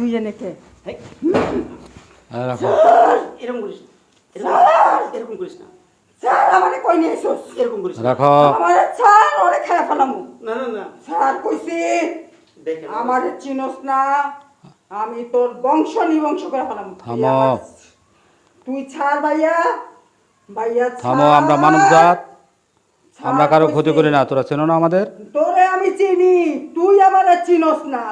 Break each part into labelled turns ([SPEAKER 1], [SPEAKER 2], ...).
[SPEAKER 1] তুই এনে কে
[SPEAKER 2] হেই,
[SPEAKER 3] রাখো
[SPEAKER 2] এরকম করিস না এরকম- এরকম করিস না
[SPEAKER 1] স্যার আমারে কই নিয়ে এসোস
[SPEAKER 2] এরকম করিস না
[SPEAKER 3] রাখো
[SPEAKER 1] আমারে ছাড় ওরে খেয়ে ফেলামু
[SPEAKER 2] না না না
[SPEAKER 1] স্যার কইছি
[SPEAKER 2] দেখেন
[SPEAKER 1] আমারে চিনোস না আমি তোর বংশ নিবংশ করে ফেলামু তুই
[SPEAKER 3] থামো।
[SPEAKER 1] তুই ছাড় ভাইয়া ভাইয়া
[SPEAKER 3] থামো আমরা মানব জাত আমরা
[SPEAKER 1] কারও
[SPEAKER 3] ক্ষতি করি না তোরা চেনো না আমাদের
[SPEAKER 1] তোরে আমি চিনি তুই আমারে চিনোস না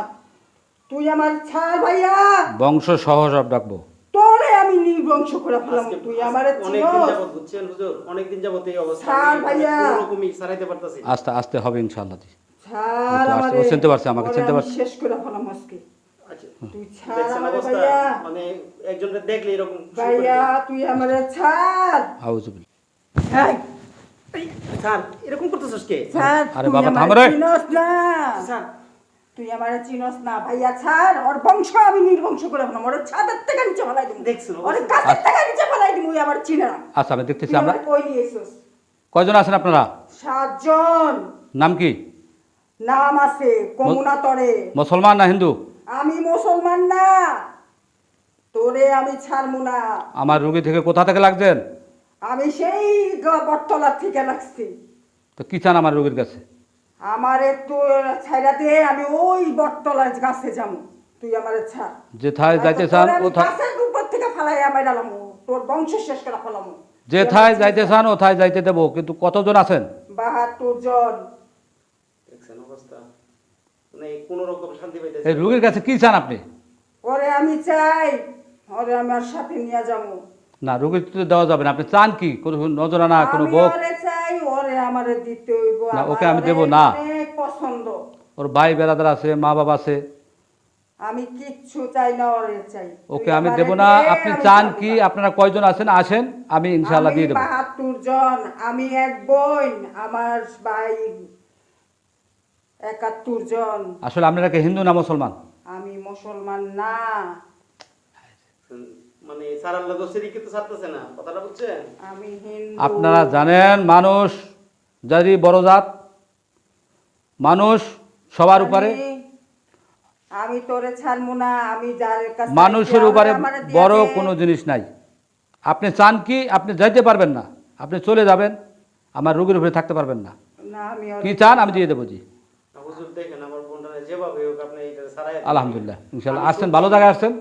[SPEAKER 1] তুই আমার ছাড় ভাইয়া।
[SPEAKER 3] বংশ সহ সব ডাকবো।
[SPEAKER 1] তোরে আমি নির্বংশ করে ফেলাম তুই আমারে
[SPEAKER 2] অনেকদিন
[SPEAKER 1] চিনোস।
[SPEAKER 2] যাবত বুঝছেন হুজুর অনেকদিন যাবত এই অবস্থা
[SPEAKER 1] ছাড় ভাইয়া।
[SPEAKER 2] কোনো রকমই সারাইতে পারতাছি।
[SPEAKER 3] আস্তে আস্তে হবে ইনশাল্লাহ জি।
[SPEAKER 1] ছাড় আমারে
[SPEAKER 3] ও চিনতে পারছে, আমাকে চিনতে পারছে।
[SPEAKER 1] শেষ করে ফেলাম আজকে।
[SPEAKER 2] আচ্ছা
[SPEAKER 1] তুই ছাড় আমারে ভাইয়া।
[SPEAKER 2] মানে একজনকে দেখলে এরকম
[SPEAKER 1] ভাইয়া তুই আমারে ছাড়
[SPEAKER 3] আউজুবিল
[SPEAKER 1] এই,
[SPEAKER 2] এই, স্যার এরকম করতেছিস কে?
[SPEAKER 3] আরে বাবা,
[SPEAKER 1] আমারে
[SPEAKER 3] থাম রে।
[SPEAKER 1] না।
[SPEAKER 2] স্যার
[SPEAKER 1] তুই আমার চিনোস না ভাইয়া ছাড়। ওর বংশ আমি নির্বংশ করে ফেলাম ওর ছাদের থেকে নিচে ফেলাই দিমু
[SPEAKER 2] দেখছেন
[SPEAKER 1] ওর? কাছের থেকে নিচে ফেলাই দিমু ওই আমার চিনে না।
[SPEAKER 3] আচ্ছা আমি দেখতেছি আমরা।
[SPEAKER 1] কই নিয়েছিস
[SPEAKER 3] কয়জন আছেন আপনারা?
[SPEAKER 1] সাতজন।
[SPEAKER 3] নাম কি?
[SPEAKER 1] নাম আছে কমুনা তরে।
[SPEAKER 3] মুসলমান না হিন্দু?
[SPEAKER 1] আমি মুসলমান না। তোরে আমি ছাড়মু না।
[SPEAKER 3] আমার রুগী থেকে কোথা থেকে লাগছেন?
[SPEAKER 1] আমি সেই বটতলা থেকে লাগছি।
[SPEAKER 3] তো কি চান আমার রুগীর কাছে?
[SPEAKER 1] আমার একটু ছাইরা দে আমি ওই বটতলার গাছে যাব তুই আমারে ছাড়।
[SPEAKER 3] যেথায় যাইতে
[SPEAKER 1] আচ্ছা,
[SPEAKER 3] চান
[SPEAKER 1] তোরে আমি
[SPEAKER 3] ওথায়
[SPEAKER 1] গাছের উপর থেকে ফালাই আমি ডালামু। তোর বংশ শেষ করে ফেলামু।
[SPEAKER 3] যেথায় যাইতে চান ওথায় যাইতে দেবো কিন্তু কতজন আছেন?
[SPEAKER 1] বাহাত্তর জন।
[SPEAKER 2] দেখছেন অবস্থা? মানে কোনো রকম শান্তি পাইতেছি
[SPEAKER 3] এই রুগীর কাছে কি চান আপনি?
[SPEAKER 1] ওরে আমি চাই ওরে আমার সাথে নিয়ে যাব
[SPEAKER 3] না রুগীর তো দেওয়া যাবে না। আপনি চান কি? কোনো নজরানা কোনো
[SPEAKER 1] আমি
[SPEAKER 3] বোক
[SPEAKER 1] ওরে আমারে দিতে হইব।
[SPEAKER 3] না, ওকে আমি দেবো না।
[SPEAKER 1] অনেক পছন্দ।
[SPEAKER 3] ওর ভাই বেড়াদার আছে মা বাবা আছে।
[SPEAKER 1] আমি কিচ্ছু চাই না ওরে চাই।
[SPEAKER 3] ওকে আমি দেবো না। আপনি চান কি? আপনারা কয়জন আছেন? আসেন আমি ইনশাআল্লাহ দিয়ে দেবো।
[SPEAKER 1] বাহাত্তর জন। আমি এক বোন আমার ভাই একাত্তর জন।
[SPEAKER 3] আসলে আপনারা কি হিন্দু না মুসলমান?
[SPEAKER 1] আমি মুসলমান না।
[SPEAKER 2] মানে আল্লাহ দোষেরই কিন্তু ছাড়তেছে না কথাটা বুঝছেন?
[SPEAKER 1] আমি হিন্দু।
[SPEAKER 3] আপনারা জানেন মানুষ যারই বড় জাত মানুষ সবার উপরে
[SPEAKER 1] আমি- তোরে ছাড়বো না আমি যার কাছে
[SPEAKER 3] মানুষের উপরে বড়। কোনো জিনিস নাই। আপনি চান কি? আপনি যাইতে পারবেন না। আপনি চলে যাবেন আমার রোগীর উপরে থাকতে পারবেন না।
[SPEAKER 1] না আমি ওরে-
[SPEAKER 3] কি চান? আমি দিয়ে দেবো জি।
[SPEAKER 2] হুজুর দেখেন আমার বোনটা যেভাবে হোক আপনি এটা সারাই
[SPEAKER 3] আলহামদুলিল্লাহ ইনশাল্লাহ আসছেন ভালো জায়গায় আসছেন?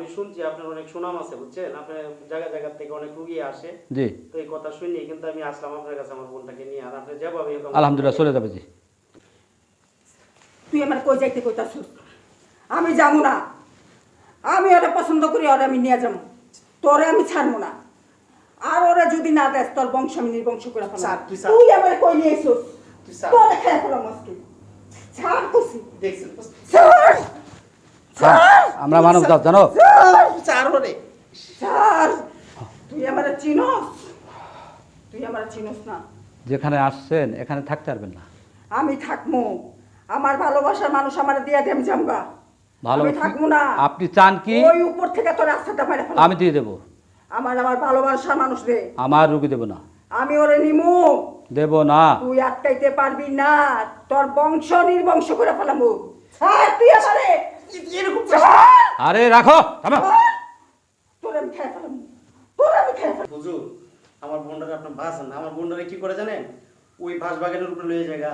[SPEAKER 2] আমি শুনছি আপনার অনেক সুনাম আছে বুঝছেন? আপনার জায়গা জায়গা থেকে অনেক রুগী আসে।
[SPEAKER 3] জি।
[SPEAKER 2] তো এই কথা শুনি কিন্তু আমি আসলাম আপনার কাছে আমার বোনটাকে নিয়ে। আর আপনি যেভাবে
[SPEAKER 3] আলহামদুলিল্লাহ চলে যাবে জি।
[SPEAKER 1] তুই আমার কই যাইতে কইতাছ আমি যাব না। আমি ওরে পছন্দ করি ওরে আমি নিয়ে যাব। তোরে আমি ছাড়বো না। আর ওরা যদি না দেয় তোর বংশ আমি নির্বংশ করে
[SPEAKER 2] ছাড়, তুই
[SPEAKER 1] আমার কই নিয়ে
[SPEAKER 2] ছাড়।
[SPEAKER 1] তোরে খেয়ে ফেলাম আজকে। ছাড় কুসি
[SPEAKER 2] দেখছেন
[SPEAKER 1] ছাড়! ছাড়!
[SPEAKER 3] আমরা মানব জাত জানো?
[SPEAKER 2] চার হলে
[SPEAKER 1] ছাড় তুই আমার চিনস? তুই আমার চিনস না।
[SPEAKER 3] যেখানে আসছেন এখানে থাকতে পারবেন না।
[SPEAKER 1] আমি থাকব আমার ভালোবাসার মানুষ আমার দিয়ে দেম জামগা।
[SPEAKER 3] ভালো
[SPEAKER 1] আমি থাকব না।
[SPEAKER 3] আপনি চান কি?
[SPEAKER 1] ওই উপর থেকে তোর রাস্তাটা মেরে ফেলা
[SPEAKER 3] আমি দিয়ে দেবো।
[SPEAKER 1] আমার আমার ভালোবাসার মানুষ রে।
[SPEAKER 3] আমার রুগী দেবো না।
[SPEAKER 1] আমি ওরে নিমু।
[SPEAKER 3] দেবো না।
[SPEAKER 1] তুই আটকাইতে পারবি না। তোর বংশ নির্বংশ করে ফেলামু ছাড় তুই আমারে
[SPEAKER 2] এরকম
[SPEAKER 3] আরে রাখো থামো।
[SPEAKER 1] তোর আমি খেয়ে ফেলাম। তোর আমি খেয়ে ফেলাম।
[SPEAKER 2] হুজুর আমার বোনটাকে না আমার বোনটাকে কি করে জানেন? ওই ভাস বাগানের উপরে লয়ে জায়গা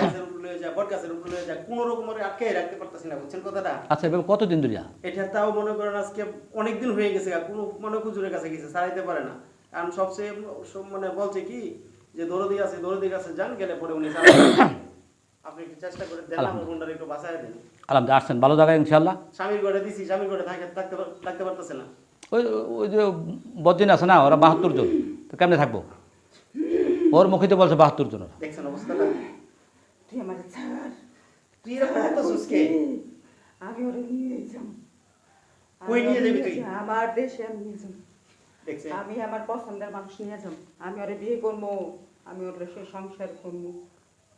[SPEAKER 2] গাছের উপরে লয়ে যায় বট গাছের উপরে লয়ে যায়। কোনো রকম আটকে রাখতে পারতেছি না বুঝছেন কথাটা?
[SPEAKER 3] আচ্ছা কতদিন ধরিয়া?
[SPEAKER 2] এটা তাও মনে করেন আজকে অনেক দিন হয়ে গেছে গা, কোনো মনে হুজুরের কাছে গেছে সারাইতে পারে না। কারণ সবচেয়ে সব- মানে বলছে কি যে দরদি আছে দরদির কাছে যান গেলে পরে উনি আপনি একটু চেষ্টা করে দেন আমার বোনটার একটু বাঁচায় দেন।
[SPEAKER 3] আলহামদুলিল্লাহ আসছেন ভালো জায়গায় ইনশাল্লাহ
[SPEAKER 2] স্বামীর ঘরে দিছি স্বামীর ঘরে থাকে থাকতে থাকতে পারতেছে না।
[SPEAKER 3] ওই ওই যে বদিন আছে না ওরা বাহাত্তর জন। তো কেমনে থাকব? ওর মুখিতে বলছে বাহাত্তর জন
[SPEAKER 2] দেখছেন অবস্থাটা?
[SPEAKER 1] তুই আমারে ছাড়।
[SPEAKER 2] তুই এরকম করতেছিস কে?
[SPEAKER 1] আমি ওরে নিয়ে যাম।
[SPEAKER 2] কই নিয়ে যাবি তুই?
[SPEAKER 1] আমার দেশে আমি নিয়ে যাম। আমি আমার পছন্দের মানুষ নিয়ে যাম। আমি ওরে বিয়ে করব আমি ওর সে সংসার করব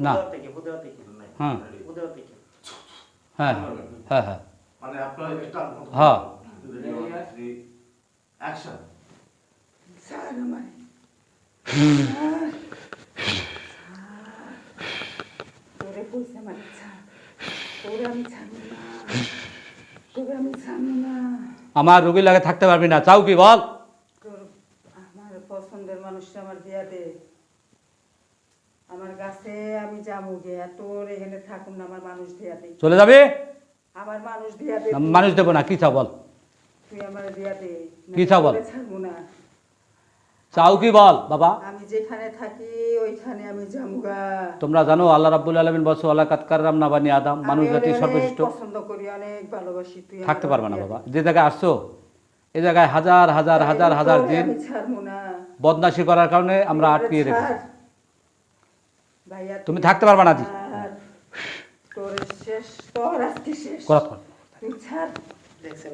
[SPEAKER 2] না। হ্যাঁ।
[SPEAKER 3] হ্যাঁ হ্যাঁ হ্যাঁ।
[SPEAKER 4] মানে আপনার এটা
[SPEAKER 3] হ্যাঁ।
[SPEAKER 4] অ্যাকশন।
[SPEAKER 1] আমায় তোরে কইছে মানে তোরে আমি ছাড়বো না। তোরে আমি ছাড়বো না।
[SPEAKER 3] আমার রোগী লাগে থাকতে পারবি না। চাও কি বল?
[SPEAKER 1] তোর আমার পছন্দের মানুষটা আমার বিয়া দে। আমার কাছে আমি যাব গিয়া তোর এখানে থাকুন না আমার মানুষ দিয়া দে
[SPEAKER 3] চলে যাবি?
[SPEAKER 1] আমার মানুষ দিয়া দে
[SPEAKER 3] মানুষ দেবো না কি চাও বল?
[SPEAKER 1] তুই আমার বিয়া দে
[SPEAKER 3] কি চাও বল?
[SPEAKER 1] ছাড়বো না।
[SPEAKER 3] চাও কি বল বাবা?
[SPEAKER 1] আমি যেখানে থাকি ওইখানে আমি
[SPEAKER 3] তোমরা জানো আল্লাহ রাব্বুল আলামিন আল্লাহ না বানি আদম মানুষ জাতি সর্বশ্রেষ্ঠ।
[SPEAKER 1] পছন্দ করি অনেক ভালোবাসি তুই
[SPEAKER 3] থাকতে পারবে না বাবা। যে জায়গায় আসছো এই জায়গায় হাজার হাজার হাজার হাজার দিন করার কারণে আমরা আটকিয়ে রেখেছি। তুমি থাকতে পারবা না জি। করাত কর।
[SPEAKER 2] দেখছেন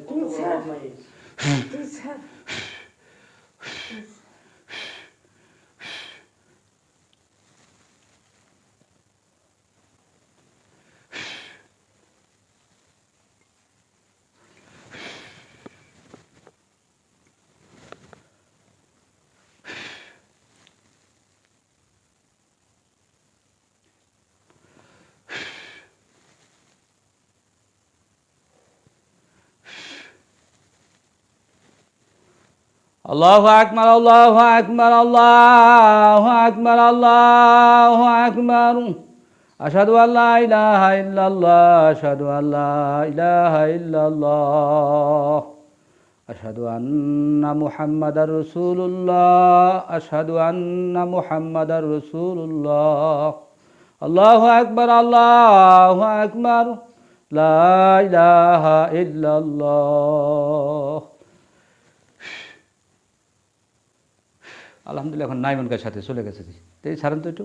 [SPEAKER 2] الله
[SPEAKER 1] أكبر
[SPEAKER 2] الله
[SPEAKER 1] أكبر
[SPEAKER 2] الله
[SPEAKER 1] أكبر الله
[SPEAKER 3] أكبر. أشهد أن لا إله إلا الله أشهد أن لا إله إلا الله. أشهد أن محمد رسول الله أشهد أن محمد رسول الله الله أكبر الله أكبر. لا إله إلا الله. আলহামদুলিল্লাহ এখন নাইমনকার সাথে চলে গেছে। তো এই ছাড়েন তো একটু